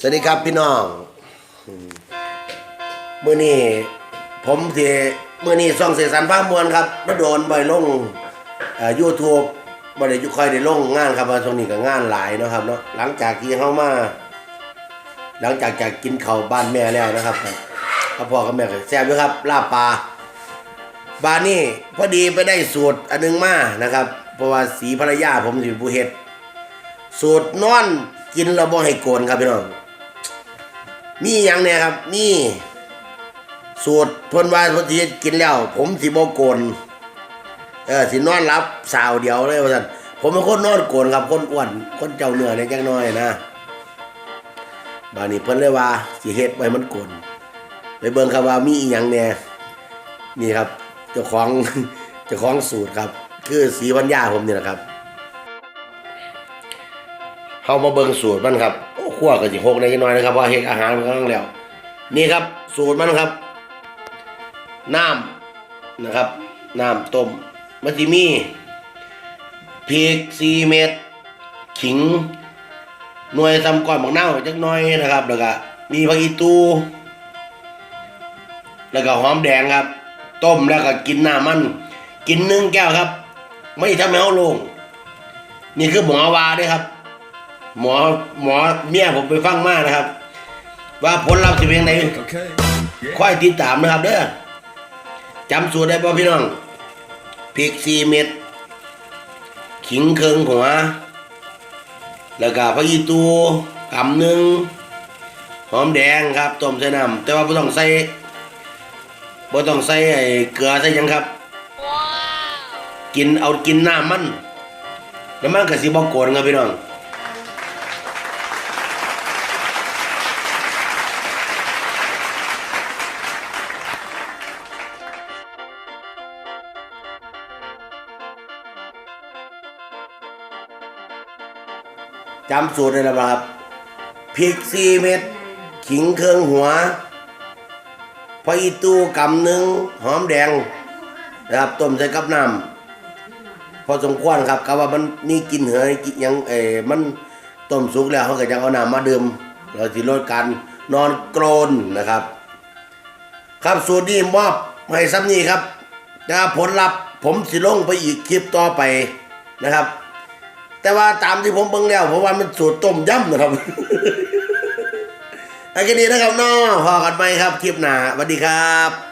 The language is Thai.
สวัสดีครับพี่น้องเมื่อนี้ผมเที่มื่อนี้ส่องเสียสันฟ้ามวลครับมาโดนบ่อยลงยูทูบบ่ได้คอยได้ลงงานครับว่าช่วงนี้ก็งานหลายเนาะครับเนาะหลังจากที่เข้ามาหลังจากจากกินข้าวบ้านแม่แล้วนะครับพ่อพ่อกับแม่ก็แซ่บด้วยครับลาบปลาบานนี้พอดีไปได้สูตรอันหนึงมานะครับ เพราะว่าสีภรรยาผมสิผู้เฮ็ดสูตรนอนกินแล้วบ่ให้โกนครับพี่น้อง มีอย่างเนี่ยครับ มีสูตรเพิ่นว่าเพิ่นสิกินแล้ว ผมสิบ่โกนเออสินอนรับสาวเดียวเลยว่าซั่นผมเป็นคนนอนโกนครับคนอ้วนคนเจ้าเนื้อเนี่ยจังน้อยนะบานี้เพิ่นเลยว่าสิเฮ็ดไว้มันโกนไปเบิ่งครับว่ามีอีหยังแหน่นี่ครับเจ้าของเจ้าของสูตรครับ คือสีพัญญาผมนี่แหละครับ เข้ามาเบิ่งสูตรมันครับโอ้ขั้วก็สิหกในจักหน่อยนะครับเพราะเฮ็ดอาหารมันกำลังแล้ว นี่ครับสูตรมันครับ น้ำนะครับ น้ำต้มมันสิมีพริก4เม็ดขิงหน่วยทำก้อนบักเน่าจักน่อยนะครับ แล้วก็มีผักอีตูแล้วก็หอมแดงครับ ต้มแล้วก็กินน้ำมัน กินหนึ่งแก้วครับ ไม่ทำให้เฮาลง นี่คือหมอวาเด้วยครับ หมอหมอเมียผมไปฟังมานะครับ ว่าผลลัพธ์จะเป็นยังไง Okay. ค่อยติดตามนะครับเด้อจำสูตรได้ป่ะพี่น้องพริกสี่เม็ดขิงเคืองหัว แล้วก็พริกอีตูกำหนึ่งหอมแดงครับต้มใส่น้ำแต่ว่าไม่ต้องใส่ไม่ต้องใส่ไอ้เกลือใส่หยังครับ กินเอากินน้ำมัน แล้วมันก็สิบ่โกนครับพี่น้อง จำสูตรได้แล้วครับพริกสี่เม็ดขิงเครื่องหัวพออีตูกำหนึ่งหอมแดงนะครับต้มใส่กับน้ำพอสมควรครับก็ว่ามันมีกลินเหยกินยังเออมันต้มสุกแล้วเขาก็จะเอาน้ำมาดื่มเราสิลดการนอนกรนนะครับ ครับสูตรนี้มอบให้ซ้ำนี้ครับแต่ผลลัพธ์ผมสิลงไปอีกคลิปต่อไปนะครับ แต่ว่าตามที่ผมเบิ่งแล้วเพราะว่ามันสูตรต้มยำนะครับไอ้แค่นี้นะครับน้องพอกันไปครับคลิปหน้าสวัสดีครับ